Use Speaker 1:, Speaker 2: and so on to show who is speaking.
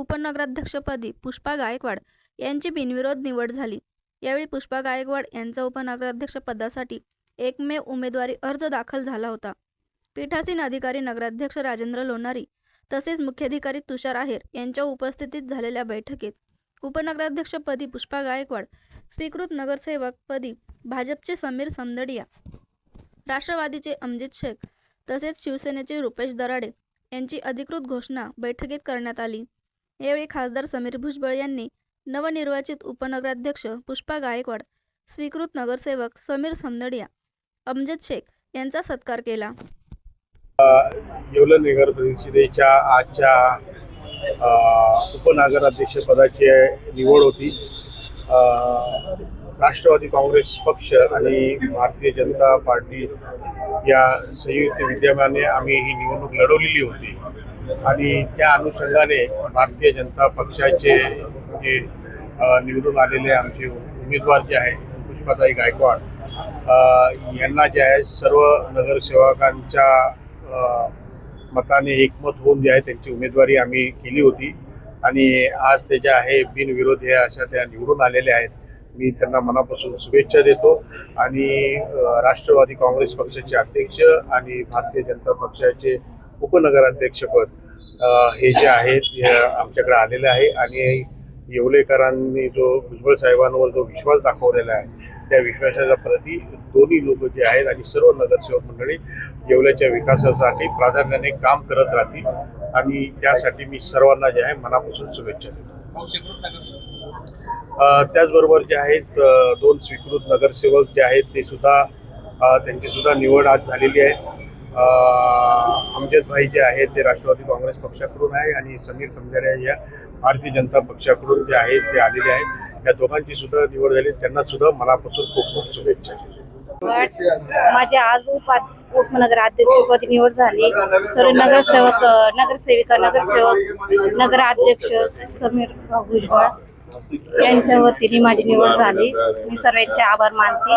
Speaker 1: उपनगराध्यक्षपदी पुष्पा गायकवाड यांची बिनविरोध निवड झाली. यावेळी पुष्पा गायकवाड यांचा उपनगराध्यक्षपदासाठी एकमेव उमेदवारी अर्ज दाखल झाला होता. पीठासीन अधिकारी नगराध्यक्ष राजेंद्र लोणारी तसेच मुख्याधिकारी तुषार आहेर यांच्या उपस्थितीत झालेल्या बैठकीत उपनगराध्यक्षपदी पुष्पा गायकवाड स्वीकृत नगरसेवकपदी भाजपचे समीर समदडिया राष्ट्रवादीचे अमजित शेख तसेच शिवसेनेचे रुपेश दराडे यांची अधिकृत घोषणा बैठकीत करण्यात आली. यावेळी खासदार समीर भुजबळ यांनी नवनिर्वाचित उपनगराध्यक्ष पुष्पा गायकवाड स्वीकृत नगरसेवक समीर समदडिया अमजद शेख यांचा सत्कार केला.
Speaker 2: येवला नगर परिषदेच्या आजच्या उपनगराध्यक्षपदाची निवड होती. राष्ट्रवादी काँग्रेस पक्ष आणि भारतीय जनता पार्टी या संयुक्त विद्यमाने आम्ही ही निवडणूक लढवलेली होती. आणि त्या अनुषंगाने भारतीय जनता पक्षाचे जे निवडून आलेले आमचे उमेदवार जे आहे पुष्पाताई गायकवाड यांना जे आहे सर्व नगरसेवकांच्या मताने एकमत होऊन जे आहे त्यांची उमेदवारी आम्ही केली होती. आणि आज ते जे आहे बिनविरोध हे अशा त्या निवडून आलेल्या आहेत. मी त्यांना मनापासून शुभेच्छा देतो. आणि राष्ट्रवादी काँग्रेस पक्षाचे अध्यक्ष आणि भारतीय जनता पक्षाचे उपनगराध्यक्षपद हे जे आहेत आमच्याकडे आलेले आहे आणि येवलेकरांनी जो भुजबळ साहेबांवर जो विश्वास दाखवलेला आहे त्या विश्वासाच्या प्रती दोन्ही लोक जे आहेत आणि सर्व नगरसेवक मंडळी येवल्याच्या विकासासाठी प्राधान्याने काम करत राहतील आणि त्यासाठी मी सर्वांना जे आहे मनापासून शुभेच्छा देतो. त्याचबरोबर जे आहेत दोन स्वीकृत नगरसेवक जे आहेत ते सुद्धा त्यांची सुद्धा निवड आज झालेली आहे. अमजद भाई जे आहेत ते राष्ट्रवादी काँग्रेस पक्षाकडून आहे आणि समीर समजाऱ्या या भारतीय जनता पक्षाकडून जे आहेत ते आलेले आहेत. या दोघांची सुद्धा निवड झाली. त्यांना सुद्धा मनापासून खूप खूप शुभेच्छा.
Speaker 3: माझे आज उपा- उपनगराध्यक्षपदी निवड झाली. सर्व नगरसेवक नगरसेविका नगरसेवक नगराध्यक्ष समीर भुजबळ यांच्या वतीने माझी निवड झाली. मी सर्वांचे आभार मानते.